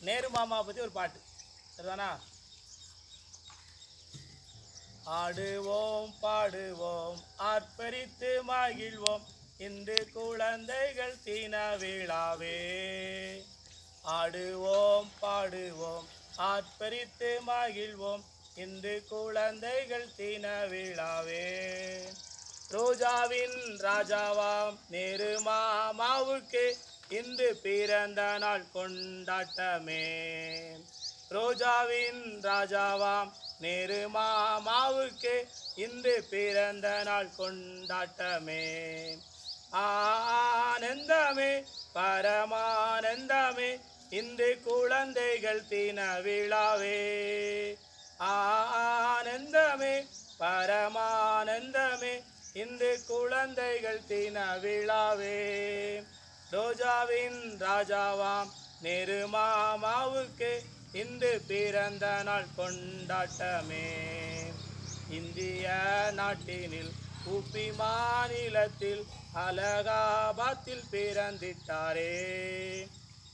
நேரு மாமாவை பற்றி ஒரு பாட்டு. சரிதானா? ஆடுவோம் பாடுவோம் ஆர்ப்பரித்து மகிழ்வோம். இன்று குழந்தைகள் தீன விழாவே. ஆடுவோம் பாடுவோம் ஆர்ப்பரித்து மகிழ்வோம். இன்று குழந்தைகள் தீன விழாவே. ரோஜாவின் ராஜாவாம் நேரு மாமாவுக்கு இன்று பிறந்த நாள் கொண்டாட்டமே. ரோஜாவின் ராஜாவாம் நேரு மாமாவுக்கு இன்று பிறந்த நாள் கொண்டாட்டமே. ஆனந்தமே பரமானந்தமே இன்று குழந்தைகள் தின விழாவே. ஆனந்தமே பரமானந்தமே இன்று குழந்தைகள் தின விழாவே. ரோஜாவின் ராஜாவாம் நேரு மாமாவுக்கு இன்று பிறந்த நாள் கொண்டாட்டமே. இந்திய நாட்டினில் உப்பி மாநிலத்தில் அலகாபாத்தில் பிறந்திட்டாரே.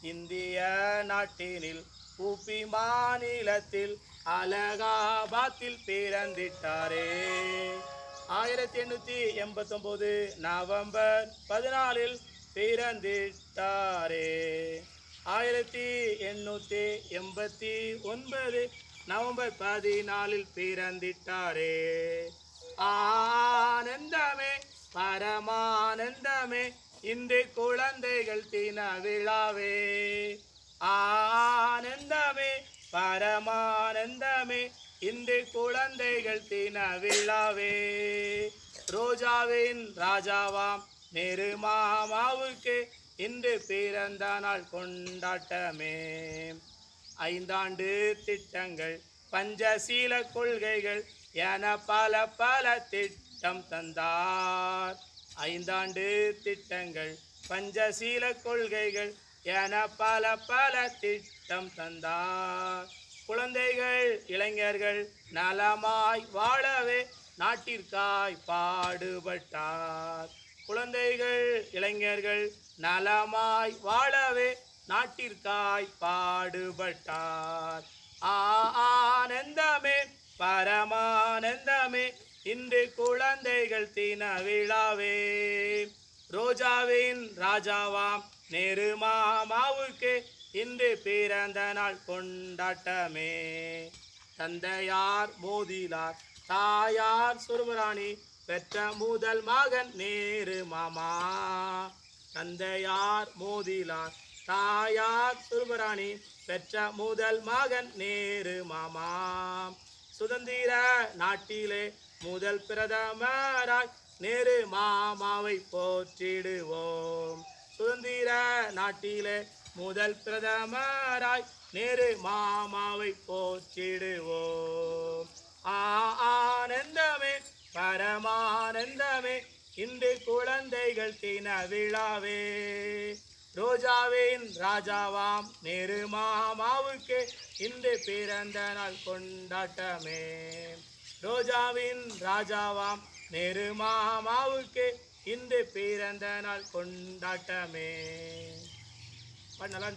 இந்திய நாட்டினில் உப்பி மாநிலத்தில் அலகாபாத்தில் பிறந்திட்டாரே. ஆயிரத்தி எண்ணூற்றி எண்பத்தொம்போது நவம்பர் பதினாலில் பிறந்திட்டாரே. ஆயிரத்தி எண்ணூற்றி எண்பத்தி ஒன்பது நவம்பர் பதினாலில் பிறந்திட்டாரே. ஆனந்தமே பரமானந்தமே இன்று குழந்தைகள் தின விழாவே. ஆனந்தமே பரமானந்தமே இன்று குழந்தைகள் தின விழாவே. ரோஜாவின் ராஜாவாம் நேரு மாமாவுக்கு இன்று பிறந்த நாள் கொண்டாட்டமே. ஐந்தாண்டு திட்டங்கள் பஞ்சசீல கொள்கைகள் என பல பல திட்டம் தந்தார். ஐந்தாண்டு திட்டங்கள் பஞ்சசீல கொள்கைகள் என பல பல திட்டம் தந்தார். குழந்தைகள் இளைஞர்கள் நலமாய் வாழவே நாட்டிற்காய் பாடுபட்டார். குழந்தைகள் இளைஞர்கள் நலமாய் வாழவே நாட்டிற்காய் பாடுபட்டார். ஆனந்தமே பரமானந்தமே இன்று குழந்தைகள் தின விழாவே ரோஜாவின் ராஜாவாம் நேரு மாமாவுக்கு இன்று பிறந்த நாள் கொண்டாட்டமே. தந்தையார் மோதிலார் தாயார் சுருமராணி பெற்ற முதல் மகன் நேரு மாமா. தந்தையார் மோதிலார் தாயார் சுருமராணி பெற்ற முதல் மகன் நேரு மாமா. சுதந்திர நாட்டிலே முதல் பிரதமராய் நேரு மாமாவை போற்றிடுவோம். சுதந்திர நாட்டிலே முதல் பிரதமராய் நேரு மாமாவை போற்றிடுவோம். ஆனந்தமே பரமானந்தமே. இன்று குழந்தைகள் தின விழாவே. ரோஜாவின் ராஜாவாம் நேரு மாமாவுக்கு இன்று பிறந்த நாள் கொண்டாட்டமே. ரோஜாவின் ராஜாவாம் நேரு மாமாவுக்கு இன்று பிறந்த நாள் கொண்டாட்டமே. நல்லா